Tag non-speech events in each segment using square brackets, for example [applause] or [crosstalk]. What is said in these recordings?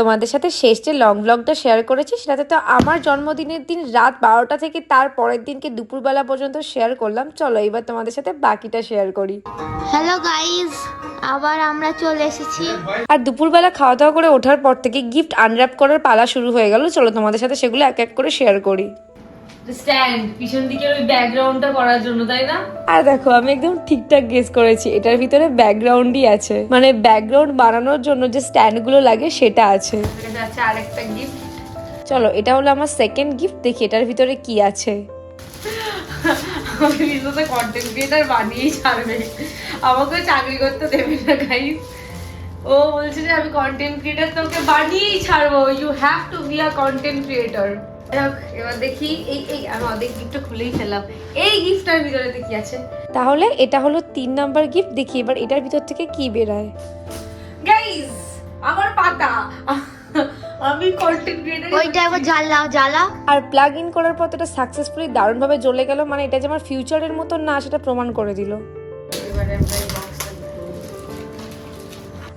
তোমাদের সাথে শেষ যে লং ব্লগটা শেয়ার করেছি সেটাতে তো আমার জন্মদিনের দিন রাত বারোটা থেকে তার পরের দিনকে দুপুরবেলা পর্যন্ত শেয়ার করলাম। চলো এবার তোমাদের সাথে বাকিটা শেয়ার করি। হ্যালো গাইজ আবার আমরা চলে এসেছি। আর দুপুরবেলা খাওয়া দাওয়া করে ওঠার পর থেকে গিফট আনর্যাপ করার পালা শুরু হয়ে গেল। চলো তোমাদের সাথে সেগুলো এক এক করে শেয়ার করি। স্ট্যান্ড পিছন দিকে ওই ব্যাকগ্রাউন্ডটা করার জন্য তাই না? আর দেখো আমি একদম ঠিকঠাক গেস করেছি। এটার ভিতরে ব্যাকগ্রাউন্ডই আছে। মানে ব্যাকগ্রাউন্ড বানানোর জন্য যে স্ট্যান্ডগুলো লাগে সেটা আছে। যাচ্ছে আরেকটা গিফট চলো এটা হলো আমার সেকেন্ড গিফট দেখি এটার ভিতরে কি আছে। আমি কন্টেন্ট ক্রিয়েটার বানিয়েই ছাড়বে। আমাকে চাকরি করতে দেবে না গাইস ও বলছে যে আমি কন্টেন্ট ক্রিয়েটার তোকে বানিয়েই ছাড়বো। You have to be a content creator এবার দেখি এই এই আমি অর্ধেক গিফটটা খুলেই ফেললাম। এই গিফটটার ভিতরে কি আছে। তাহলে এটা হলো তিন নাম্বার গিফট দেখি এবার এটার ভিতর থেকে কি বেরায়। গাইস আমার পাতা। আমি কন্টেন্ট ক্রিয়েটার ওইটা একবার জ্বালা জ্বালা আর প্লাগ ইন করার পর তো এটা সাকসেসফুলি দারুণভাবে জ্বলে গেল মানে এটা যে আমার ফিউচারের মতো না সেটা প্রমাণ করে দিল। এবারে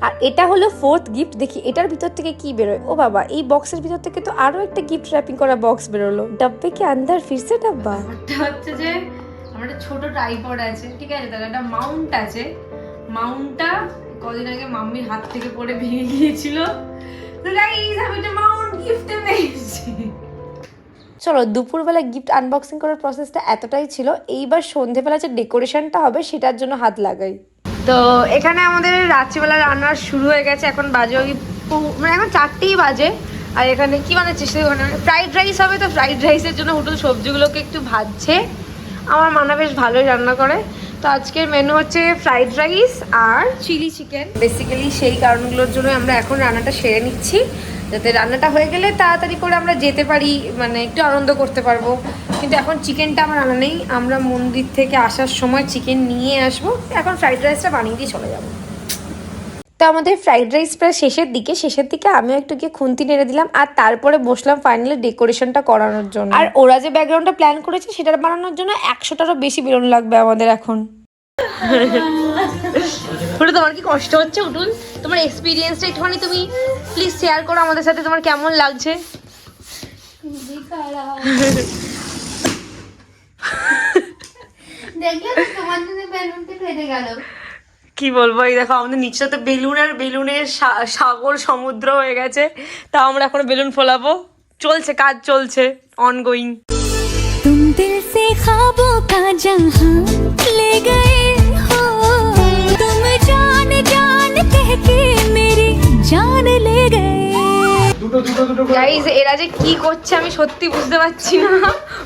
আর এটা হলো ফোর্থ গিফট দেখি এটার ভিতর থেকে কি বেরোয়? ও বাবা এই বক্সের ভিতর থেকে তো আরও একটা গিফট র্যাপিং করা বক্স বেরোলো। ডাব্বে কি আন্দার ফিরছে ডাব্বা? হচ্ছে যে আমার একটা ছোট ট্রাইপড আছে ঠিক আছে? তাহলে একটা মাউন্ট আছে। মাউন্টটা কদিন আগে মাম্মির হাত থেকে পড়ে ভেঙে গিয়েছিল। মাউন্ট গিফটে পেয়েছি। চলো দুপুরবেলা গিফট আনবক্সিং করার প্রসেসটা এতটাই ছিল। এইবার সন্ধেবেলা যে ডেকোরেশনটা হবে সেটার জন্য হাত লাগাই। তো এখানে আমাদের রাত্রিবেলা রান্না শুরু হয়ে গেছে, এখন বাজে ওই মানে এখন চারটেই বাজে। আর এখানে কি বানাচ্ছে সেটা ওখানে ফ্রাইড রাইস হবে তো ফ্রাইড রাইসের জন্য হোটেল সবজিগুলোকে একটু ভাজছে। আমার মানা বেশ ভালোই রান্না করে। তো আজকের মেনু হচ্ছে ফ্রাইড রাইস আর চিলি চিকেন। বেসিক্যালি সেই কারণগুলোর জন্য আমরা এখন রান্নাটা সেরে নিচ্ছি। যাতে রান্নাটা হয়ে গেলে তাড়াতাড়ি করে আমরা যেতে পারি মানে একটু আনন্দ করতে পারব। কিন্তু এখন চিকেনটা আমার আনা নেই। আমরা মন্দির থেকে আসার সময় চিকেন নিয়ে আসব। এখন ফ্রাইড রাইসটা বানিয়ে দিয়ে চলে যাব। তো আমাদের ফ্রাইড রাইস প্রায় শেষের দিকে। শেষের দিকে আমিও একটু গিয়ে খুন্তি নেড়ে দিলাম আর তারপরে বসলাম ফাইনালি ডেকোরেশনটা করানোর জন্য। আর ওরা যে ব্যাকগ্রাউন্ডটা প্ল্যান করেছে সেটা বানানোর জন্য একশোটারও বেশি বেলুন লাগবে আমাদের এখন। ওটা তোমার কি কষ্ট হচ্ছে? উঠুন। তোমার এক্সপিরিয়েন্সটা একটুখানি তুমি প্লিজ শেয়ার করো আমাদের সাথে তোমার কেমন লাগছে দেখলে তো তোমার জন্য বেলুনটা ফেটে গেল কি বলবো এই দেখো আমাদের নিচে তো বেলুন আর বেলুনের সা- সাগর সমুদ্র হয়ে গেছে তাও আমরা এখন বেলুন ফোলাবো চলছে কাজ চলছে অনগোয়িং तुम दिल से ख्वाबों का जहां ले गए हो तुम जान जान कह के मेरी जान ले गए গাইজ এরা যে কি করছে আমি সত্যি বুঝতে পারছি না।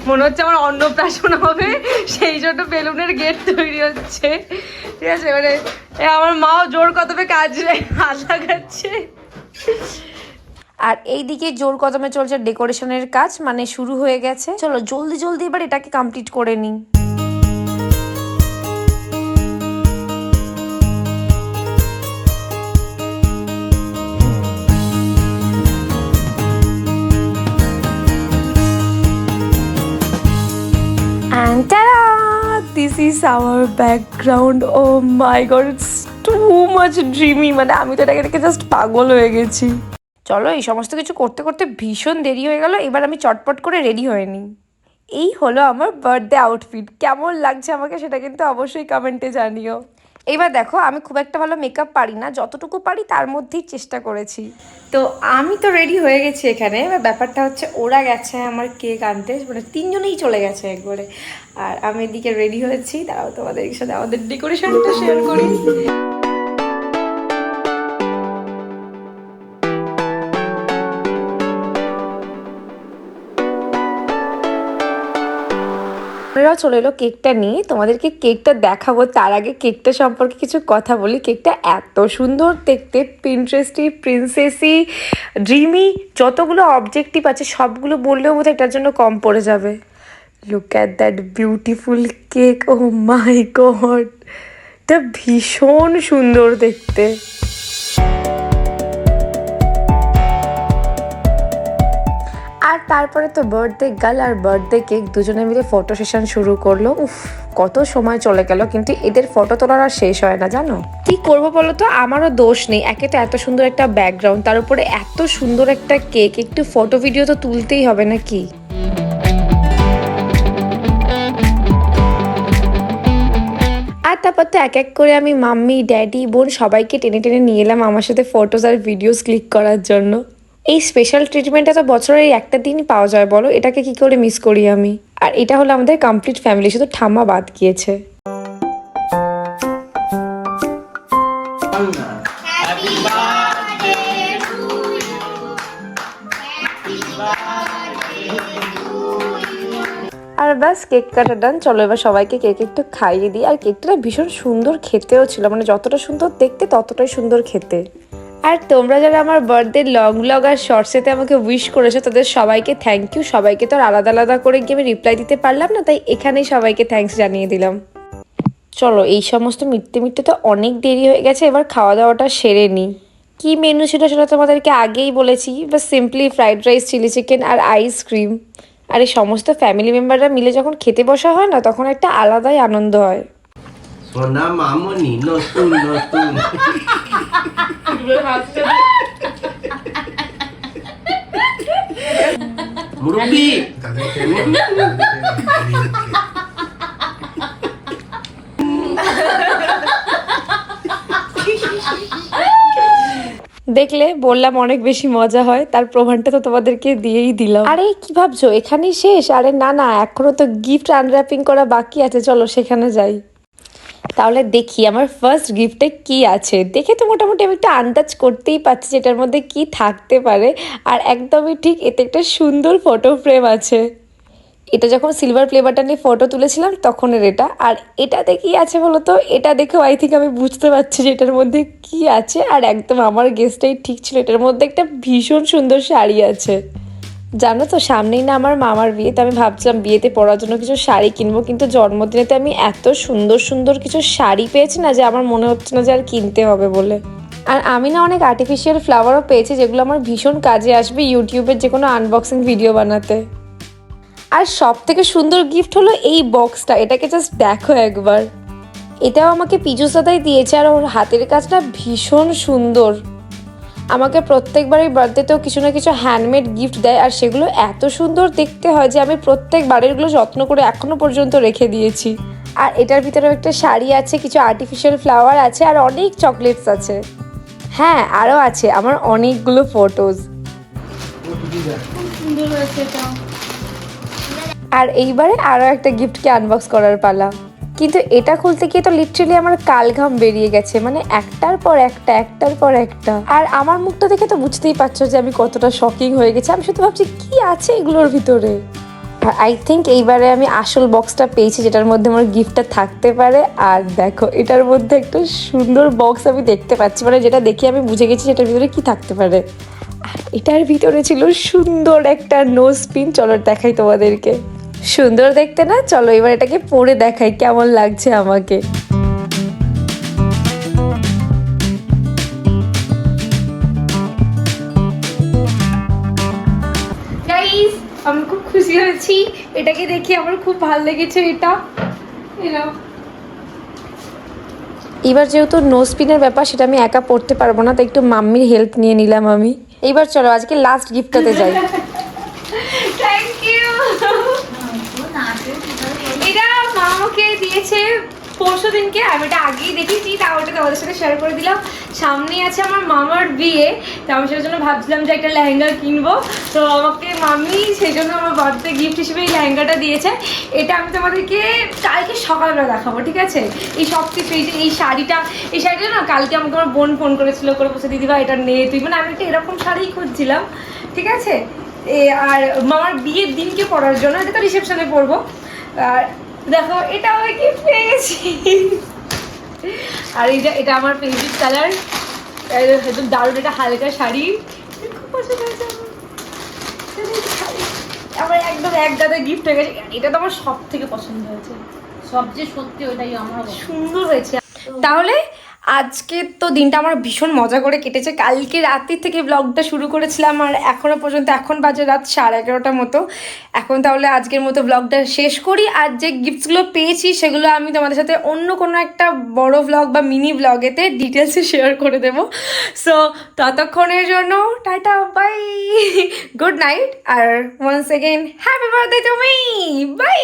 মনে হচ্ছে আমার অন্নপ্রাশন হবে। সেই জন্য বেলুনের গেট তৈরি হচ্ছে। ঠিক আছে এ আমার মাও জোর কদমে কাজ হাত লাগাচ্ছে। আর এইদিকে জোর কদমে চলছে ডেকোরেশনের কাজ মানে শুরু হয়ে গেছে। চলো জলদি জলদি এবার এটাকে কমপ্লিট করে নিই। Ta-da! Background oh my god it's too much dreamy. মানে আমি তো এটাকে দেখে জাস্ট পাগল হয়ে গেছি চলো, এই সমস্ত কিছু করতে করতে ভীষণ দেরি হয়ে গেল, এবার আমি চটপট করে রেডি হয়ে নিই এই হলো আমার বার্থডে আউটফিট কেমন লাগছে আমাকে সেটা কিন্তু অবশ্যই কমেন্টে জানিও এইবার দেখো, আমি খুব একটা ভালো মেকআপ পারি না, যতটুকু পারি তার মধ্যেই চেষ্টা করেছি। তো আমি তো রেডি হয়ে গেছি এখানে, এবার ব্যাপারটা হচ্ছে ওরা গেছে আমার কেক আনতে মানে তিনজনেই চলে গেছে একবারে। আর আমি এদিকে রেডি হয়েছি তারাও তোমাদের সাথে আমাদের ডেকোরেশনটা শেয়ার করি। আপনারাও চলে এলো কেকটা নিয়ে। তোমাদেরকে কেকটা দেখাবো, তার আগে কেকটা সম্পর্কে কিছু কথা বলি। কেকটা এত সুন্দর দেখতে প্রিন্ট্রেস্টি প্রিন্সেসি ড্রিমি যতগুলো অবজেক্টিভ আছে, সবগুলো বললেও বোধহয় এটার জন্য কম পড়ে যাবে। Look at that beautiful cake oh my god এটা ভীষণ সুন্দর দেখতে। তারপরে তো বার্থডে গার্ল আর বার্থডে কেক দুজনে মিলে ফটো সেশন শুরু করল। উফ, কত সময় চলে গেল, কিন্তু এদের ফটো তোলার আর শেষ হয় না, জানো? কি করব বলো তো? আমারও দোষ নেই। একে তো এত সুন্দর একটা ব্যাকগ্রাউন্ড তার উপরে এত সুন্দর একটা কেক একটু ফটো ভিডিও তো তুলতেই হবে নাকি? আর তারপর তো এক এক করে আমি মাম্মি, ড্যাডি, বোন সবাইকে টেনে টেনে নিয়ে এলাম আমার সাথে ফটোস আর ভিডিওস ক্লিক করার জন্য। এই স্পেশাল ট্রিটমেন্টটা তো বছরের এই একটা দিনই পাওয়া যায় বলো? এটাকে কি করে মিস করি আমি? আর এটা হলো আমাদের কমপ্লিট ফ্যামিলি শুধু ঠাম্মা বাদ গিয়েছে। আর ব্যাস কেক কাটা ডান চলো এবার সবাইকে কেক একটু খাইয়ে দিই। আর কেকটা ভীষণ সুন্দর খেতেও ছিল। মানে যতটা সুন্দর দেখতে ততটাই সুন্দর খেতে। আর তোমরা যারা আমার বার্থডে লং ব্লগ আর শর্টসেতে আমাকে উইশ করেছ, তাদের সবাইকে থ্যাংক ইউ সবাইকে তো আর আলাদা আলাদা করে গিয়ে আমি রিপ্লাই দিতে পারলাম না, তাই এখানেই সবাইকে থ্যাঙ্কস জানিয়ে দিলাম। চলো, এই সমস্ত মিটতে মিটতে তো অনেক দেরি হয়ে গেছে, এবার খাওয়া দাওয়াটা সেরে নিই কি মেনু ছিল সেটা তোমাদেরকে আগেই বলেছি বা simply fried rice chilli chicken আর আইসক্রিম আর এই সমস্ত ফ্যামিলি মেম্বাররা মিলে যখন খেতে বসা হয় না, তখন একটা আলাদাই আনন্দ হয়। সোনা মামনি নতুন নতুন মুরব্বি দেখলে বললাম অনেক বেশি মজা হয় তার প্রমাণটা তো তোমাদেরকে দিয়েই দিলাম। আরে কি ভাবছ? এখানেই শেষ? আরে না না এখনও তো গিফট আনর্যাপিং করা বাকি আছে চলো সেখানে যাই। তাহলে দেখি আমার ফার্স্ট গিফটে কি আছে। দেখে তো মোটামুটি আমি একটু আন্দাজ করতেই পারছি যেটার মধ্যে কি থাকতে পারে। আর একদমই ঠিক এতে একটা সুন্দর ফটো ফ্রেম আছে। এটা যখন সিলভার প্লে বাটনে ফটো তুলেছিলাম তখনের এটা। আর এটাতে কি আছে বলো তো এটা দেখেও আই থিঙ্ক আমি বুঝতে পারছি যে এটার মধ্যে কি আছে। আর একদম আমার গেস্টটাই ঠিক ছিল। এটার মধ্যে একটা ভীষণ সুন্দর শাড়ি আছে। জানো তো, সামনেই না আমার মামার বিয়ে, তো আমি ভাবছিলাম বিয়েতে পরার জন্য কিছু শাড়ি কিনবো, কিন্তু জন্মদিনেতে আমি এত সুন্দর সুন্দর কিছু শাড়ি পেয়েছি না যে আমার মনে হচ্ছে না যে আর কিনতে হবে বলে। আর আমি না অনেক আর্টিফিশিয়াল ফ্লাওয়ারও পেয়েছি যেগুলো আমার ভীষণ কাজে আসবে ইউটিউবের যে কোনো আনবক্সিং ভিডিও বানাতে। আর সব থেকে সুন্দর গিফট হলো এই বক্সটা এটাকে জাস্ট দেখো একবার। এটাও আমাকে পিজু সাদাই দিয়েছে আর ওর হাতের কাজটা ভীষণ সুন্দর। আমাকে প্রত্যেকবারই বার্থডেতেও কিছু না কিছু হ্যান্ডমেড গিফট দেয় আর সেগুলো এত সুন্দর দেখতে হয় যে আমি প্রত্যেকবারেরগুলো যত্ন করে এখনও পর্যন্ত রেখে দিয়েছি। আর এটার ভিতরেও একটা শাড়ি আছে, কিছু আর্টিফিশিয়াল ফ্লাওয়ার আছে আর অনেক চকলেটস আছে। হ্যাঁ আরও আছে, আমার অনেকগুলো ফটোজ আর এইবারে আরও একটা গিফটকে আনবক্স করার পালা। কিন্তু এটা খুলতে গিয়ে তো লিটারেলি আমার কালঘাম বেরিয়ে গেছে। মানে একটার পর একটা, একটার পর একটা। আর আমার মুখটা দেখে তো বুঝতেই পারছ যে আমি কতটা শকিং হয়ে গেছি। আমি শুধু ভাবছি, কি আছে এগুলোর ভিতরে? আই থিঙ্ক এইবারে আমি আসল বক্সটা পেয়েছি, যেটার মধ্যে আমার গিফটটা থাকতে পারে। আর দেখো, এটার মধ্যে একটা সুন্দর বক্স আমি দেখতে পাচ্ছি। মানে যেটা দেখে আমি বুঝে গেছি এটার ভিতরে কি থাকতে পারে। আর এটার ভিতরে ছিল সুন্দর একটা নোজ পিন চলো দেখাই তোমাদেরকে। সুন্দর দেখতে না? চলো এবার এটাকে পরে দেখাই কেমন লাগছে আমাকে। আমি খুব খুশি হয়েছি। এটাকে দেখে আমার খুব ভালো লেগেছে এটা। এবার যেহেতু নোজ পিনের ব্যাপার সেটা আমি একা পড়তে পারব না তাই একটু মাম্মির হেল্প নিয়ে নিলাম আমি। এইবার চলো আজকে লাস্ট গিফটটাতে যাই [laughs] থ্যাংক ইউ এটা মা আমাকে দিয়েছে পরশু দিনকে, আমি এটা আগেই দেখেছি তা ওটা তোমাদের সাথে শেয়ার করে দিলাম। সামনেই আছে আমার মামার বিয়ে, তো আমি সেটার জন্য ভাবছিলাম যে একটা লেহেঙ্গা কিনবো। তো আমাকে মামি সেই জন্য আমার বার্থডে গিফট হিসেবে এই লেহেঙ্গাটা দিয়েছে। এটা আমি তোমাদেরকে কালকে সকালবেলা দেখাবো, ঠিক আছে? এই সব কিছু, এই যে এই শাড়িটা এই শাড়িটা না কালকে আমাকে আমার বোন ফোন করেছিল, করে বসে দিদিভাই এটা নে তুই। মানে আমি একটা এরকম শাড়িই খুঁজছিলাম, ঠিক আছে? এ, আর মামার বিয়ের দিনকে পড়ার জন্য, এটা তো রিসেপশনে পরবো। আর দেখো এটা আমি গিফট পেয়ে গেছি আর এটা এটা আমার ফেভারিট কালার একদম দারুণ এটা হালকা শাড়ি। খুব পছন্দ হয়েছে আমার। একদম এক গাদা গিফট হয়ে গেছে। এটা তো আমার সব থেকে পছন্দ হয়েছে। সবচেয়ে সত্যি ওটাই আমার সুন্দর হয়েছে। তাহলে আজকে তো দিনটা আমার ভীষণ মজা করে কেটেছে। কালকে রাত্রি থেকে ব্লগটা শুরু করেছিলাম আর এখনও পর্যন্ত, এখন বাজে রাত সাড়ে এগারোটার মতো। এখন তাহলে আজকের মতো ব্লগটা শেষ করি আর যে গিফটসগুলো পেয়েছি সেগুলো আমি তোমাদের সাথে অন্য কোনো একটা বড় ব্লগ বা মিনি ব্লগেতে ডিটেলসে শেয়ার করে দেবো। সো ততক্ষণের জন্য tata bye good night R once again happy birthday to me bye